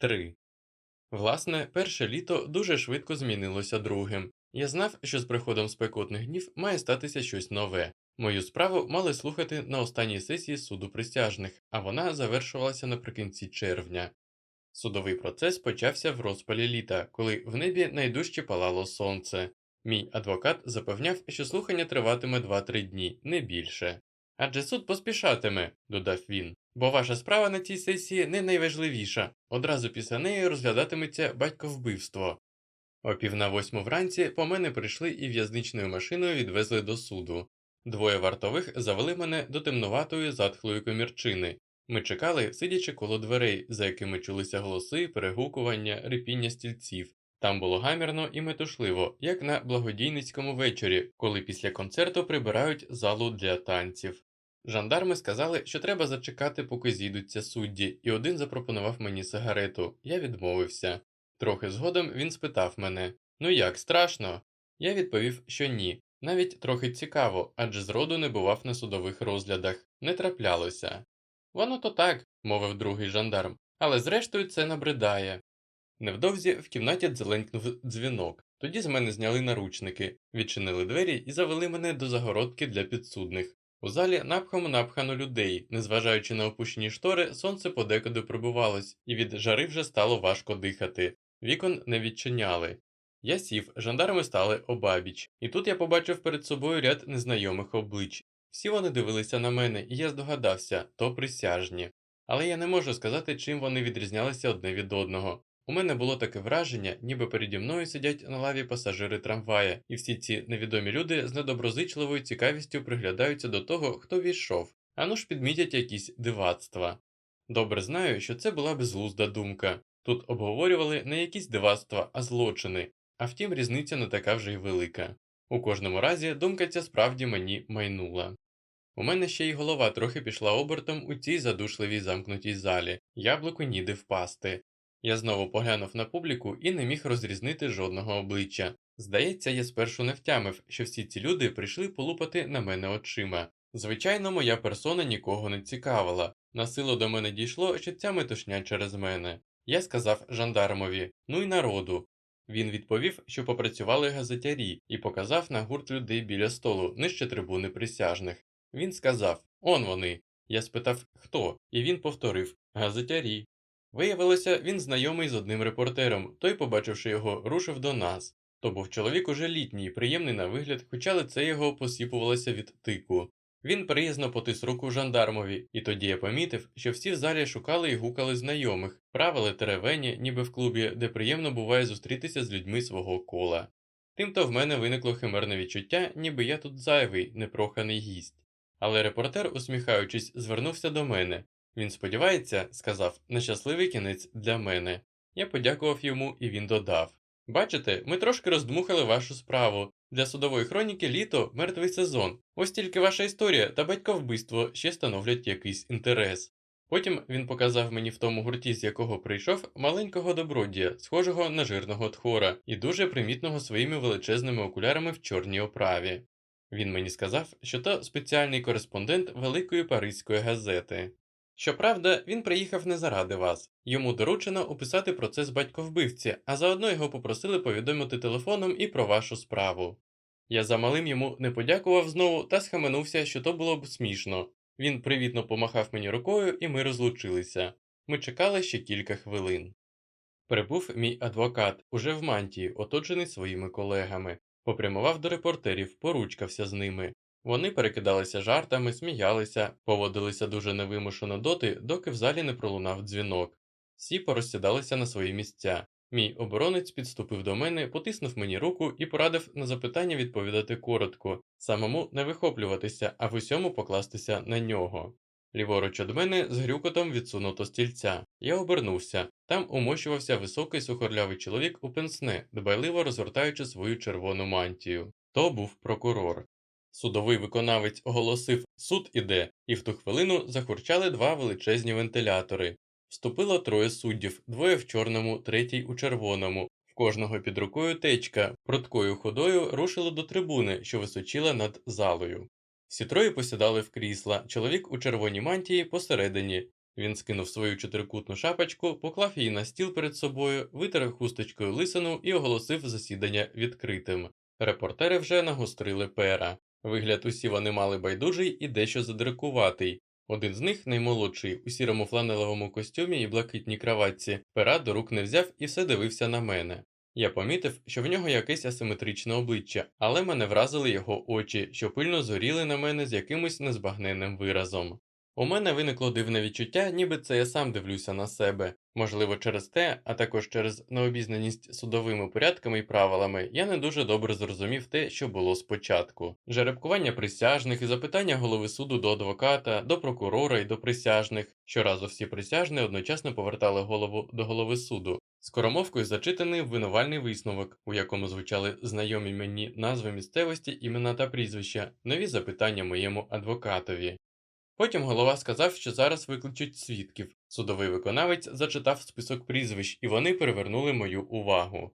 3. Власне, перше літо дуже швидко змінилося другим. Я знав, що з приходом спекотних днів має статися щось нове. Мою справу мали слухати на останній сесії суду присяжних, а вона завершувалася наприкінці червня. Судовий процес почався в розпалі літа, коли в небі найдужче палало сонце. Мій адвокат запевняв, що слухання триватиме 2-3 дні, не більше. Адже суд поспішатиме, додав він, бо ваша справа на цій сесії не найважливіша. Одразу після неї розглядатиметься батьковбивство. О пів на восьму вранці по мене прийшли і в'язничною машиною відвезли до суду. Двоє вартових завели мене до темнуватої затхлої комірчини. Ми чекали, сидячи коло дверей, за якими чулися голоси, перегукування, рипіння стільців. Там було гамірно і метушливо, як на благодійницькому вечорі, коли після концерту прибирають залу для танців. Жандарми сказали, що треба зачекати, поки зійдуться судді, і один запропонував мені сигарету. Я відмовився. Трохи згодом він спитав мене Ну як, страшно? Я відповів, що ні. Навіть трохи цікаво, адже зроду не бував на судових розглядах, не траплялося. Воно то так, мовив другий жандарм, але зрештою це набридає. Невдовзі в кімнаті дзеленькнув дзвінок. Тоді з мене зняли наручники, відчинили двері і завели мене до загородки для підсудних. У залі напхом напхано людей, незважаючи на опущені штори, сонце подекуди пробивалось, і від жари вже стало важко дихати. Вікон не відчиняли. Я сів, жандарми стали обабіч, і тут я побачив перед собою ряд незнайомих облич. Всі вони дивилися на мене, і я здогадався то присяжні. Але я не можу сказати, чим вони відрізнялися одне від одного. У мене було таке враження, ніби переді мною сидять на лаві пасажири трамвая, і всі ці невідомі люди з недоброзичливою цікавістю приглядаються до того, хто війшов, ану ж підмітять якісь дивацтва. Добре знаю, що це була безглузда думка. Тут обговорювали не якісь дивацтва, а злочини, а втім, різниця не така вже й велика. У кожному разі думка ця справді мені майнула. У мене ще й голова трохи пішла обертом у цій задушливій замкнутій залі, яблуку ніде впасти. Я знову поглянув на публіку і не міг розрізнити жодного обличчя. Здається, я спершу не втямив, що всі ці люди прийшли полупати на мене очима. Звичайно, моя персона нікого не цікавила. Насилу до мене дійшло, що ця метушня через мене. Я сказав жандармові ну й народу. Він відповів, що попрацювали газетярі, і показав на гурт людей біля столу, нижче трибуни присяжних. Він сказав Он вони. Я спитав, хто, і він повторив газетярі. Виявилося, він знайомий з одним репортером, той, побачивши його, рушив до нас. То був чоловік уже літній, приємний на вигляд, хоча лице його посіпувалося від тику. Він приязно потис руку жандармові, і тоді я помітив, що всі в залі шукали і гукали знайомих, правили теревені, ніби в клубі, де приємно буває зустрітися з людьми свого кола. Тимто в мене виникло химерне відчуття, ніби я тут зайвий, непроханий гість. Але репортер, усміхаючись, звернувся до мене. Він сподівається, сказав, на щасливий кінець для мене. Я подякував йому, і він додав Бачите, ми трошки роздмухали вашу справу. Для судової хроніки літо мертвий сезон. Ось тільки ваша історія та батьковбивство ще становлять якийсь інтерес. Потім він показав мені в тому гурті, з якого прийшов, маленького добродія, схожого на жирного тхора, і дуже примітного своїми величезними окулярами в чорній оправі. Він мені сказав, що то спеціальний кореспондент Великої Паризької газети. Щоправда, він приїхав не заради вас. Йому доручено описати процес батьковбивці, а заодно його попросили повідомити телефоном і про вашу справу. Я замалим йому не подякував знову та схаменувся, що то було б смішно. Він привітно помахав мені рукою, і ми розлучилися. Ми чекали ще кілька хвилин. Прибув мій адвокат, уже в мантії, оточений своїми колегами, попрямував до репортерів, поручкався з ними. Вони перекидалися жартами, сміялися, поводилися дуже невимушено доти, доки в залі не пролунав дзвінок. Всі порозсідалися на свої місця. Мій оборонець підступив до мене, потиснув мені руку і порадив на запитання відповідати коротко, самому не вихоплюватися, а в усьому покластися на нього. Ліворуч від мене з грюкотом відсунуто стільця. Я обернувся. Там умощувався високий сухорлявий чоловік у пенсне, дбайливо розгортаючи свою червону мантію. То був прокурор. Судовий виконавець оголосив суд іде, і в ту хвилину захурчали два величезні вентилятори. Вступило троє суддів, двоє в чорному, третій у червоному. В кожного під рукою течка, пруткою ходою рушили до трибуни, що височила над залою. Всі троє посідали в крісла, чоловік у червоній мантії посередині. Він скинув свою чотирикутну шапочку, поклав її на стіл перед собою, витер хусточкою лисину і оголосив засідання відкритим. Репортери вже нагострили пера. Вигляд усі вони мали байдужий і дещо задракуватий. Один з них, наймолодший, у сірому фланелевому костюмі і блакитній краватці, пера до рук не взяв і все дивився на мене. Я помітив, що в нього якесь асиметричне обличчя, але мене вразили його очі, що пильно зоріли на мене з якимось незбагненним виразом. У мене виникло дивне відчуття, ніби це я сам дивлюся на себе. Можливо, через те, а також через необізнаність судовими порядками і правилами, я не дуже добре зрозумів те, що було спочатку. Жеребкування присяжних і запитання голови суду до адвоката, до прокурора і до присяжних. Щоразу всі присяжні одночасно повертали голову до голови суду. Скоромовкою зачитаний винувальний висновок, у якому звучали знайомі мені назви місцевості, імена та прізвища, нові запитання моєму адвокатові. Потім голова сказав, що зараз викличуть свідків. Судовий виконавець зачитав список прізвищ, і вони привернули мою увагу.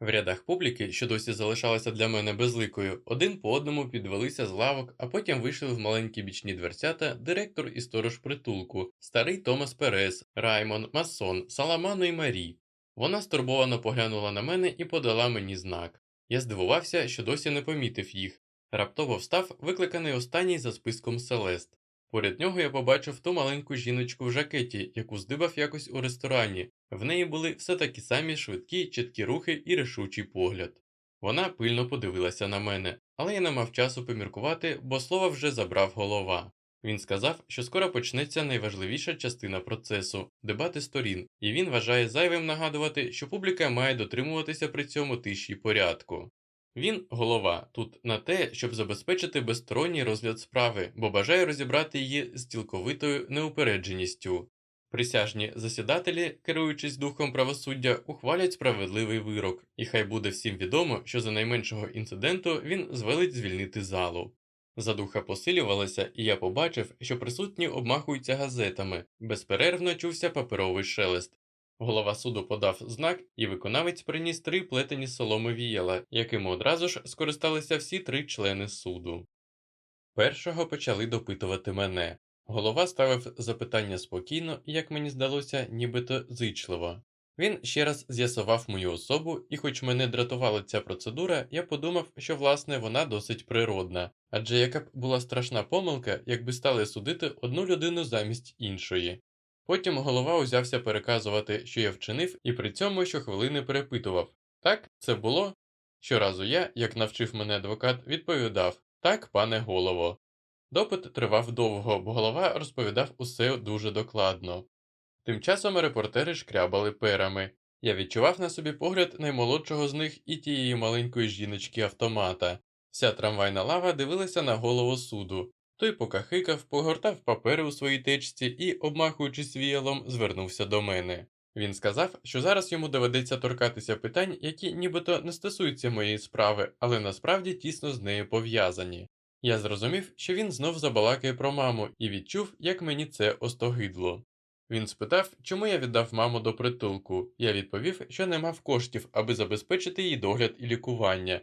В рядах публіки, що досі залишалася для мене безликою, один по одному підвелися з лавок, а потім вийшли в маленькі бічні дверцята директор і сторож притулку, старий Томас Перес, Раймон, Масон, Саламано і Марі. Вона стурбовано поглянула на мене і подала мені знак. Я здивувався, що досі не помітив їх. Раптово встав, викликаний останній за списком Селест. Поряд нього я побачив ту маленьку жіночку в жакеті, яку здибав якось у ресторані. В неї були все такі самі швидкі, чіткі рухи і рішучий погляд. Вона пильно подивилася на мене, але я не мав часу поміркувати, бо слово вже забрав голова. Він сказав, що скоро почнеться найважливіша частина процесу дебати сторін, і він вважає зайвим нагадувати, що публіка має дотримуватися при цьому тиші порядку. Він голова тут на те, щоб забезпечити безсторонній розгляд справи, бо бажає розібрати її з цілковитою неупередженістю. Присяжні засідателі, керуючись духом правосуддя, ухвалять справедливий вирок, і хай буде всім відомо, що за найменшого інциденту він звелить звільнити залу. Задуха посилювалася, і я побачив, що присутні обмахуються газетами, безперервно чувся паперовий шелест. Голова суду подав знак, і виконавець приніс три плетені соломи віяла, якими одразу ж скористалися всі три члени суду. Першого почали допитувати мене. Голова ставив запитання спокійно як мені здалося, нібито зичливо. Він ще раз з'ясував мою особу, і хоч мене дратувала ця процедура, я подумав, що власне вона досить природна, адже яка б була страшна помилка, якби стали судити одну людину замість іншої. Потім голова узявся переказувати, що я вчинив, і при цьому щохвилини перепитував так, це було? Щоразу я, як навчив мене адвокат, відповідав так, пане голово. Допит тривав довго, бо голова розповідав усе дуже докладно. Тим часом репортери шкрябали перами. Я відчував на собі погляд наймолодшого з них і тієї маленької жіночки автомата. Вся трамвайна лава дивилася на голову суду. Той покахикав, погортав папери у своїй течці і, обмахуючись віялом, звернувся до мене. Він сказав, що зараз йому доведеться торкатися питань, які нібито не стосуються моєї справи, але насправді тісно з нею пов'язані. Я зрозумів, що він знов забалакає про маму і відчув, як мені це остогидло. Він спитав, чому я віддав маму до притулку. Я відповів, що не мав коштів, аби забезпечити її догляд і лікування.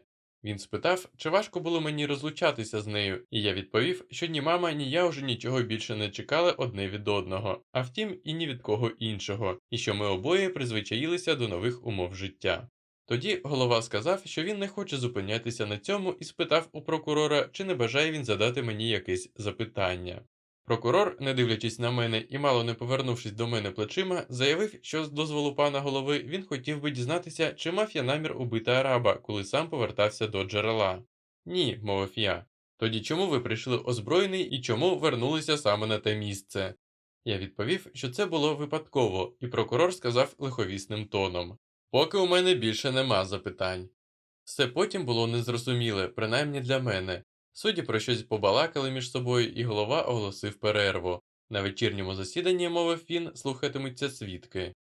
Він спитав, чи важко було мені розлучатися з нею, і я відповів, що ні мама, ні я вже нічого більше не чекали одне від одного, а втім, і ні від кого іншого, і що ми обоє призвичаїлися до нових умов життя. Тоді голова сказав, що він не хоче зупинятися на цьому, і спитав у прокурора, чи не бажає він задати мені якесь запитання. Прокурор, не дивлячись на мене і мало не повернувшись до мене плечима, заявив, що з дозволу пана голови він хотів би дізнатися, чи мав я намір убити араба, коли сам повертався до джерела. Ні, мовив я. Тоді чому ви прийшли озброєний і чому вернулися саме на те місце? Я відповів, що це було випадково, і прокурор сказав лиховісним тоном Поки у мене більше нема запитань. Все потім було незрозуміле, принаймні для мене. Судді про щось побалакали між собою, і голова оголосив перерву. На вечірньому засіданні, мовив він, слухатимуться свідки.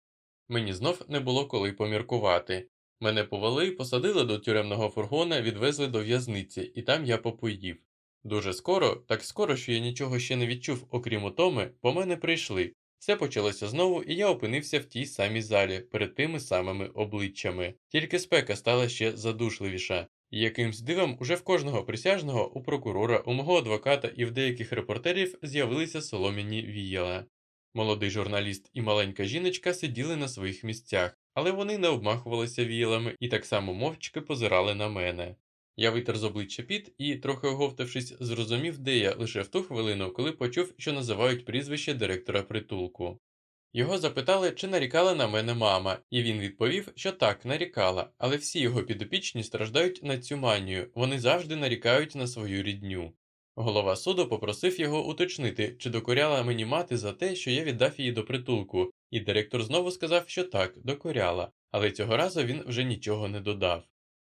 Мені знов не було коли поміркувати. Мене повели, посадили до тюремного фургона, відвезли до в'язниці, і там я попоїв. Дуже скоро, так скоро, що я нічого ще не відчув, окрім утоми, по мене прийшли. Все почалося знову, і я опинився в тій самій залі, перед тими самими обличчями. Тільки спека стала ще задушливіша. Якимсь дивом уже в кожного присяжного, у прокурора, у мого адвоката і в деяких репортерів з'явилися солом'яні віяла. Молодий журналіст і маленька жіночка сиділи на своїх місцях, але вони не обмахувалися віялами і так само мовчки позирали на мене. Я витер з обличчя піт і, трохи оговтавшись, зрозумів, де я лише в ту хвилину, коли почув, що називають прізвище директора притулку. Його запитали, чи нарікала на мене мама, і він відповів, що так, нарікала, але всі його підопічні страждають на цю манію, вони завжди нарікають на свою рідню. Голова суду попросив його уточнити, чи докоряла мені мати за те, що я віддав її до притулку, і директор знову сказав, що так, докоряла, але цього разу він вже нічого не додав.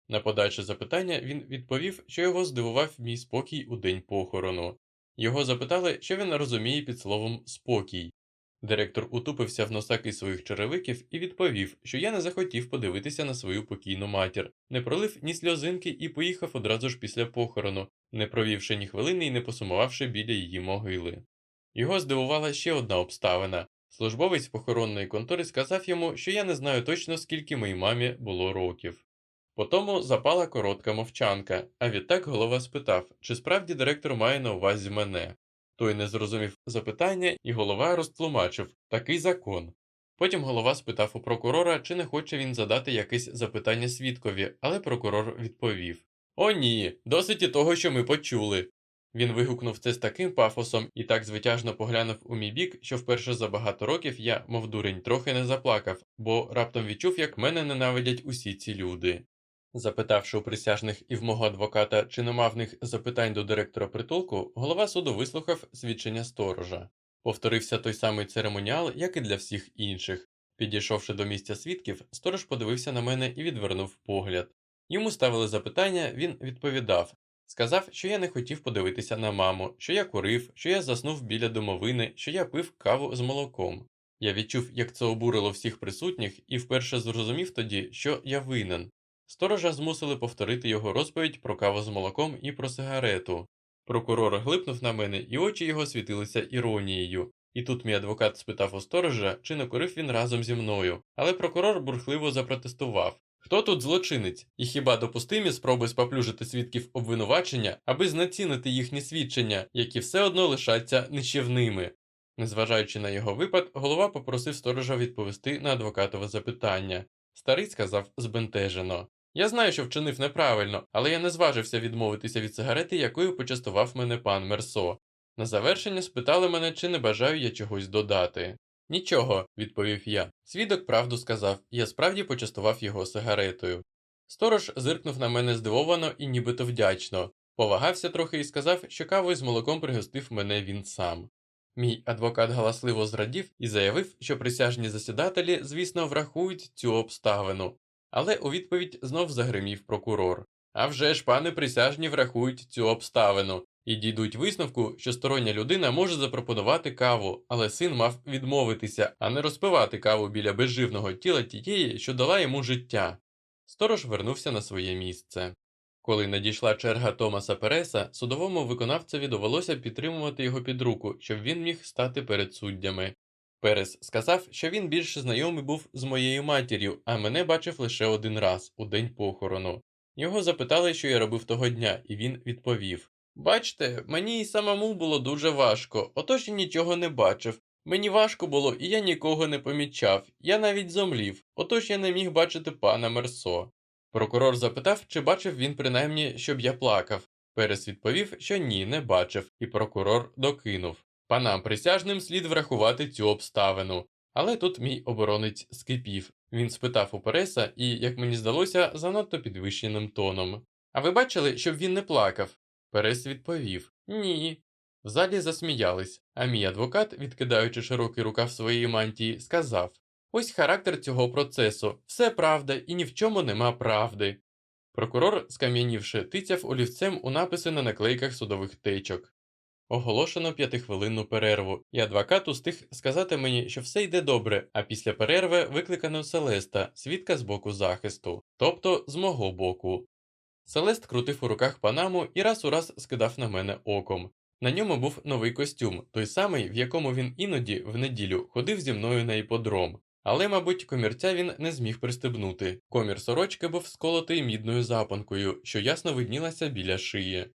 На подальше запитання він відповів, що його здивував мій спокій у день похорону. Його запитали, що він розуміє під словом спокій. Директор утупився в носаки своїх черевиків і відповів, що я не захотів подивитися на свою покійну матір, не пролив ні сльозинки і поїхав одразу ж після похорону, не провівши ні хвилини і не посумувавши біля її могили. Його здивувала ще одна обставина. Службовець похоронної контори сказав йому, що я не знаю точно, скільки моїй мамі було років. Потому запала коротка мовчанка, а відтак голова спитав, чи справді директор має на увазі мене. Той не зрозумів запитання, і голова розтлумачив такий закон. Потім голова спитав у прокурора, чи не хоче він задати якесь запитання свідкові, але прокурор відповів: О, ні, досить і того, що ми почули. Він вигукнув це з таким пафосом і так звитяжно поглянув у мій бік, що вперше за багато років я, мов дурень, трохи не заплакав, бо раптом відчув, як мене ненавидять усі ці люди. Запитавши у присяжних і в мого адвоката, чи нема в них запитань до директора притулку, голова суду вислухав свідчення сторожа. Повторився той самий церемоніал, як і для всіх інших. Підійшовши до місця свідків, сторож подивився на мене і відвернув погляд. Йому ставили запитання, він відповідав. Сказав, що я не хотів подивитися на маму, що я курив, що я заснув біля домовини, що я пив каву з молоком. Я відчув, як це обурило всіх присутніх, і вперше зрозумів тоді, що я винен. Сторожа змусили повторити його розповідь про каву з молоком і про сигарету. Прокурор глипнув на мене, і очі його світилися іронією. І тут мій адвокат спитав у сторожа, чи не курив він разом зі мною, але прокурор бурхливо запротестував. Хто тут злочинець? І хіба допустимі спроби споплюжити свідків обвинувачення, аби знецінити їхні свідчення, які все одно лишаться нищівними? Незважаючи на його випад, голова попросив сторожа відповісти на адвокатове запитання. Старий сказав збентежено. Я знаю, що вчинив неправильно, але я не зважився відмовитися від сигарети, якою почастував мене пан Мерсо. На завершення спитали мене, чи не бажаю я чогось додати. Нічого, відповів я. Свідок правду сказав, я справді почастував його сигаретою. Сторож зиркнув на мене здивовано і нібито вдячно, повагався трохи і сказав, що кавою з молоком пригостив мене він сам. Мій адвокат галасливо зрадів і заявив, що присяжні засідателі, звісно, врахують цю обставину. Але у відповідь знов загримів прокурор. А вже ж, пане присяжні, врахують цю обставину і дійдуть висновку, що стороння людина може запропонувати каву, але син мав відмовитися, а не розпивати каву біля безживного тіла тієї, що дала йому життя. Сторож вернувся на своє місце. Коли надійшла черга Томаса Переса, судовому виконавцеві довелося підтримувати його під руку, щоб він міг стати перед суддями. Перес сказав, що він більше знайомий був з моєю матір'ю, а мене бачив лише один раз у день похорону. Його запитали, що я робив того дня, і він відповів Бачте, мені й самому було дуже важко, отож я нічого не бачив. Мені важко було, і я нікого не помічав. Я навіть зомлів, отож я не міг бачити пана Мерсо. Прокурор запитав, чи бачив він принаймні, щоб я плакав. Перес відповів, що ні, не бачив, і прокурор докинув. Панам присяжним слід врахувати цю обставину. Але тут мій оборонець скипів. Він спитав у Переса і, як мені здалося, занадто підвищеним тоном. А ви бачили, щоб він не плакав? Перес відповів Ні. В залі засміялись, а мій адвокат, відкидаючи широкий рукав своєї мантії, сказав Ось характер цього процесу, все правда і ні в чому нема правди. Прокурор, скам'янівши, тицяв олівцем у написи на наклейках судових течок. Оголошено п'ятихвилинну перерву, і адвокат устиг сказати мені, що все йде добре, а після перерви викликано Селеста, свідка з боку захисту, тобто з мого боку. Селест крутив у руках панаму і раз у раз скидав на мене оком. На ньому був новий костюм, той самий, в якому він іноді, в неділю, ходив зі мною на іподром. Але, мабуть, комірця він не зміг пристебнути. Комір сорочки був сколотий мідною запонкою, що ясно виднілася біля шиї.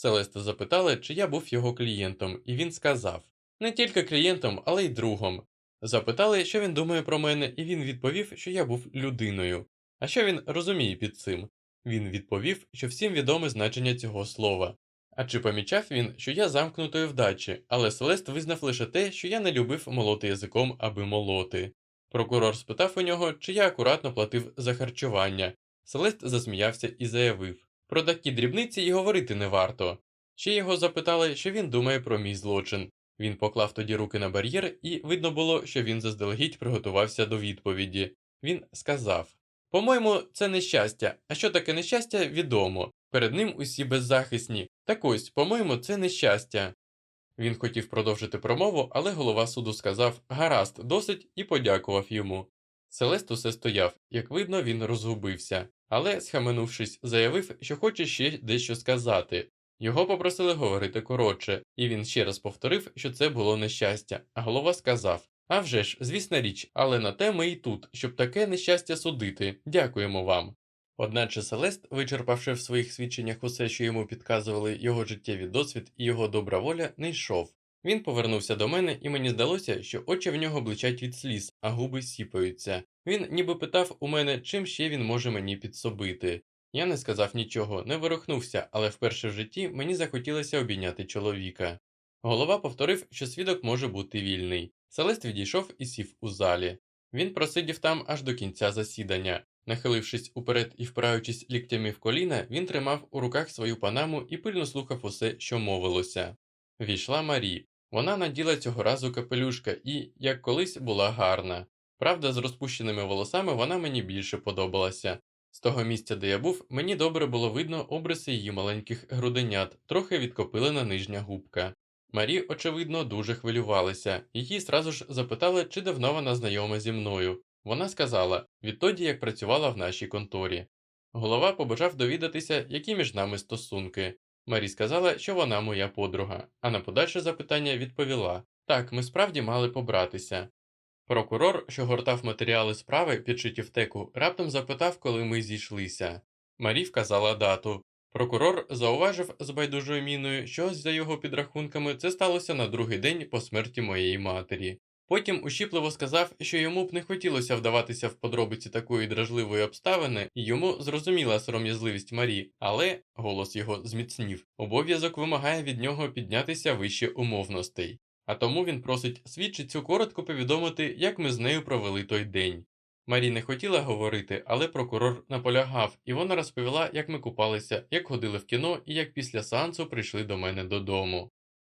Селеста запитала, чи я був його клієнтом, і він сказав не тільки клієнтом, але й другом. Запитали, що він думає про мене, і він відповів, що я був людиною. А що він розуміє під цим? Він відповів, що всім відоме значення цього слова. А чи помічав він, що я замкнутої вдачі, але Селест визнав лише те, що я не любив молоти язиком, аби молоти. Прокурор спитав у нього, чи я акуратно платив за харчування. Селест засміявся і заявив про такі дрібниці й говорити не варто. Ще його запитали, що він думає про мій злочин. Він поклав тоді руки на бар'єр, і видно було, що він заздалегідь приготувався до відповіді. Він сказав: По-моєму, це нещастя. А що таке нещастя, відомо. Перед ним усі беззахисні. Так ось, по-моєму, це нещастя. Він хотів продовжити промову, але голова суду сказав гаразд, досить і подякував йому. Селест усе стояв, як видно, він розгубився, але, схаменувшись, заявив, що хоче ще дещо сказати. Його попросили говорити коротше, і він ще раз повторив, що це було нещастя, а голова сказав «А вже ж, звісна річ, але на те ми і тут, щоб таке нещастя судити. Дякуємо вам. Одначе Селест, вичерпавши в своїх свідченнях усе, що йому підказували його життєвий досвід і його добра воля, не йшов. Він повернувся до мене, і мені здалося, що очі в нього бличать від сліз, а губи сіпаються. Він ніби питав у мене, чим ще він може мені підсобити. Я не сказав нічого, не ворухнувся, але вперше в житті мені захотілося обійняти чоловіка. Голова повторив, що свідок може бути вільний. Селест відійшов і сів у залі. Він просидів там аж до кінця засідання. Нахилившись уперед і впираючись ліктями в коліна, він тримав у руках свою панаму і пильно слухав усе, що мовилося. Війшла Марі. Вона наділа цього разу капелюшка і, як колись, була гарна. Правда, з розпущеними волосами вона мені більше подобалася. З того місця, де я був, мені добре було видно обриси її маленьких груденят, трохи відкопилена нижня губка. Марі, очевидно, дуже хвилювалася, її зразу ж запитали, чи давно вона знайома зі мною. Вона сказала відтоді, як працювала в нашій конторі. Голова побажав довідатися, які між нами стосунки. Марі сказала, що вона моя подруга, а на подальше запитання відповіла так, ми справді мали побратися. Прокурор, що гортав матеріали справи, підшиті в теку, раптом запитав, коли ми зійшлися. Марі вказала дату. Прокурор зауважив з байдужою міною, що за його підрахунками це сталося на другий день по смерті моєї матері. Потім ущіпливо сказав, що йому б не хотілося вдаватися в подробиці такої дражливої обставини, і йому зрозуміла сором'язливість Марі, але голос його зміцнів. Обов'язок вимагає від нього піднятися вище умовностей. А тому він просить свідчицю коротко повідомити, як ми з нею провели той день. Марі не хотіла говорити, але прокурор наполягав, і вона розповіла, як ми купалися, як ходили в кіно і як після сеансу прийшли до мене додому.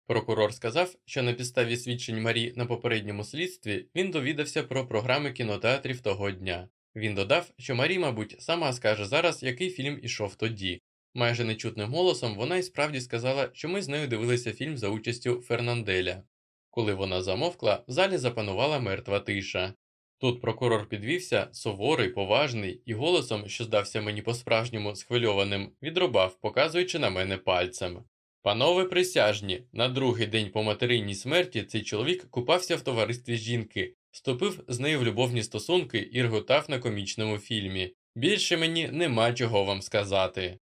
Прокурор сказав, що на підставі свідчень Марі на попередньому слідстві він довідався про програми кінотеатрів того дня. Він додав, що Марі, мабуть, сама скаже зараз, який фільм ішов тоді. Майже нечутним голосом вона й справді сказала, що ми з нею дивилися фільм за участю Фернанделя. Коли вона замовкла, в залі запанувала мертва тиша. Тут прокурор підвівся, суворий, поважний, і голосом, що здався мені по-справжньому схвильованим, відрубав, показуючи на мене пальцем. Панове присяжні, на другий день по материнній смерті цей чоловік купався в товаристві жінки, вступив з нею в любовні стосунки і рготав на комічному фільмі. Більше мені нема чого вам сказати.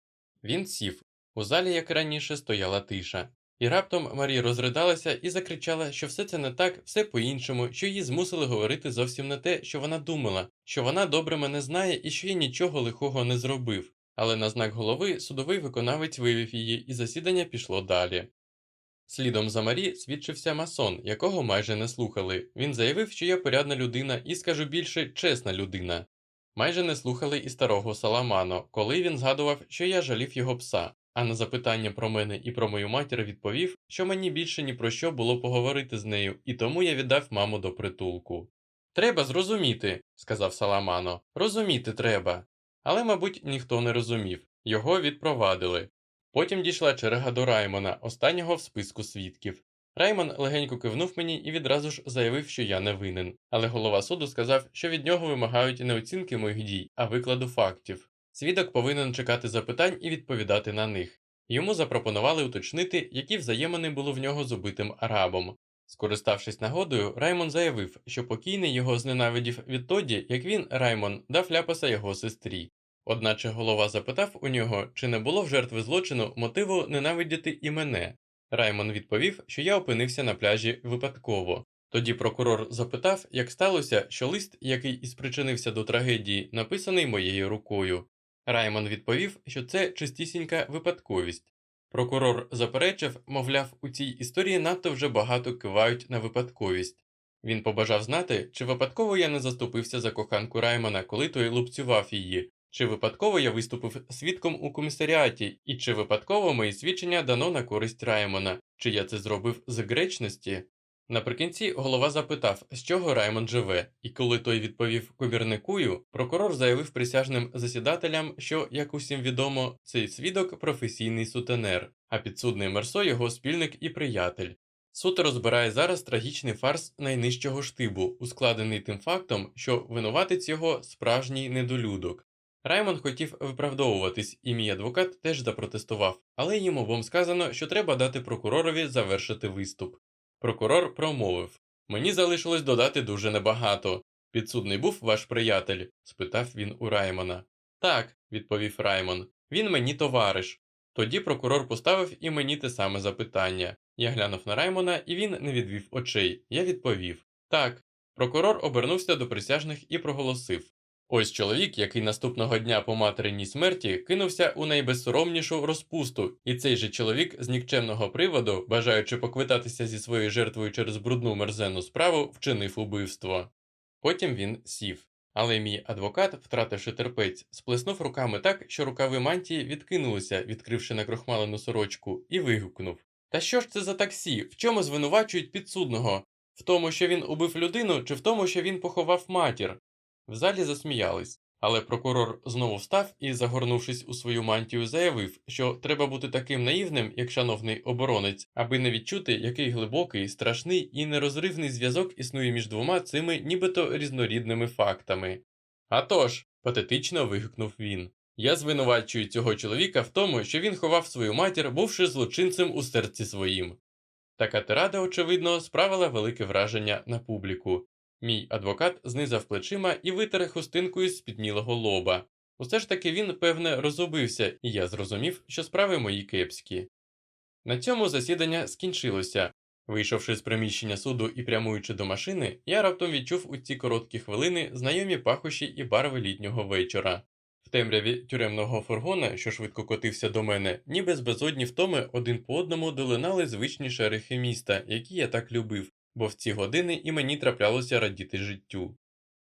Він сів. У залі, як раніше, стояла тиша. І раптом Марія розридалася і закричала, що все це не так, все по-іншому, що її змусили говорити зовсім не те, що вона думала, що вона добре мене знає і що я нічого лихого не зробив. Але на знак голови судовий виконавець вивів її, і засідання пішло далі. Слідом за Марі свідчився масон, якого майже не слухали. Він заявив, що я порядна людина і, скажу більше, чесна людина. Майже не слухали і старого Саламано, коли він згадував, що я жалів його пса, а на запитання про мене і про мою матір відповів, що мені більше ні про що було поговорити з нею, і тому я віддав маму до притулку. Треба зрозуміти, сказав Саламано. Розуміти треба. Але, мабуть, ніхто не розумів його відпровадили. Потім дійшла черга до Раймона, останнього в списку свідків. Раймон легенько кивнув мені і відразу ж заявив, що я не винен, але голова суду сказав, що від нього вимагають не оцінки моїх дій, а викладу фактів. Свідок повинен чекати запитань і відповідати на них. Йому запропонували уточнити, які взаємини були в нього з убитим арабом. Скориставшись нагодою, Раймон заявив, що покійний його зненавидів відтоді, як він, Раймон, дав ляпаса його сестрі. Одначе голова запитав у нього, чи не було в жертви злочину мотиву ненавидіти і мене. Раймон відповів, що я опинився на пляжі випадково. Тоді прокурор запитав, як сталося, що лист, який і спричинився до трагедії, написаний моєю рукою. Раймон відповів, що це чистісінька випадковість. Прокурор заперечив, мовляв, у цій історії надто вже багато кивають на випадковість. Він побажав знати, чи випадково я не заступився за коханку Раймона, коли той лупцював її, чи випадково я виступив свідком у комісаріаті, і чи випадково мої свідчення дано на користь Раймона, чи я це зробив з гречності. Наприкінці голова запитав, з чого Раймон живе, і коли той відповів комірникую, прокурор заявив присяжним засідателям, що, як усім відомо, цей свідок професійний сутенер, а підсудний Мерсо його спільник і приятель. Суд розбирає зараз трагічний фарс найнижчого штибу, ускладений тим фактом, що винуватець його справжній недолюдок. Раймон хотів виправдовуватись, і мій адвокат теж запротестував, але їм обом сказано, що треба дати прокуророві завершити виступ. Прокурор промовив Мені залишилось додати дуже небагато. Підсудний був ваш приятель? спитав він у Раймона. Так, відповів Раймон, він мені товариш. Тоді прокурор поставив і мені те саме запитання. Я глянув на Раймона, і він не відвів очей. Я відповів Так. Прокурор обернувся до присяжних і проголосив Ось чоловік, який наступного дня по материнній смерті кинувся у найбезсоромнішу розпусту, і цей же чоловік з нікчемного приводу, бажаючи поквитатися зі своєю жертвою через брудну мерзенну справу, вчинив убивство. Потім він сів. Але мій адвокат, втративши терпець, сплеснув руками так, що рукави мантії відкинулися, відкривши накрохмалену сорочку, і вигукнув Та що ж це за таксі? В чому звинувачують підсудного? В тому, що він убив людину, чи в тому, що він поховав матір? В залі засміялись, але прокурор знову встав і, загорнувшись у свою мантію, заявив, що треба бути таким наївним, як шановний оборонець, аби не відчути, який глибокий, страшний і нерозривний зв'язок існує між двома цими нібито різнорідними фактами. «А тож», – патетично вигукнув він. Я звинувачую цього чоловіка в тому, що він ховав свою матір, бувши злочинцем у серці своїм. Така тирада, очевидно, справила велике враження на публіку. Мій адвокат знизав плечима і витер хустинкою з піднілого лоба. Усе ж таки він, певне, розубився, і я зрозумів, що справи мої кепські. На цьому засідання скінчилося. Вийшовши з приміщення суду і прямуючи до машини, я раптом відчув у ці короткі хвилини знайомі пахощі і барви літнього вечора. В темряві тюремного фургона, що швидко котився до мене, ніби з безодні втоми один по одному долинали звичні шерихи міста, які я так любив, бо в ці години і мені траплялося радіти життю.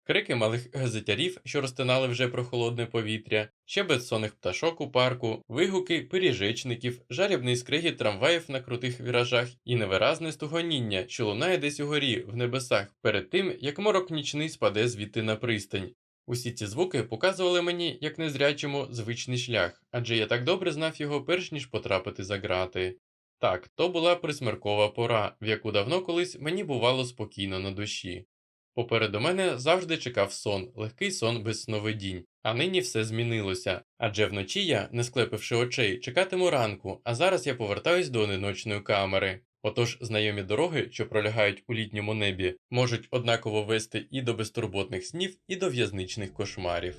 Крики малих газетярів, що розтинали вже прохолодне повітря, ще безсонних пташок у парку, вигуки пиріжечників, жарібний скригіт трамваїв на крутих віражах і невиразне стугоніння, що лунає десь угорі в небесах перед тим, як морок нічний спаде звідти на пристань. Усі ці звуки показували мені, як незрячому, звичний шлях, адже я так добре знав його перш ніж потрапити за грати. Так, то була присмеркова пора, в яку давно колись мені бувало спокійно на душі. Попереду мене завжди чекав сон, легкий сон без сновидінь, а нині все змінилося. Адже вночі я, не склепивши очей, чекатиму ранку, а зараз я повертаюсь до одиночної камери. Отож, знайомі дороги, що пролягають у літньому небі, можуть однаково вести і до безтурботних снів, і до в'язничних кошмарів.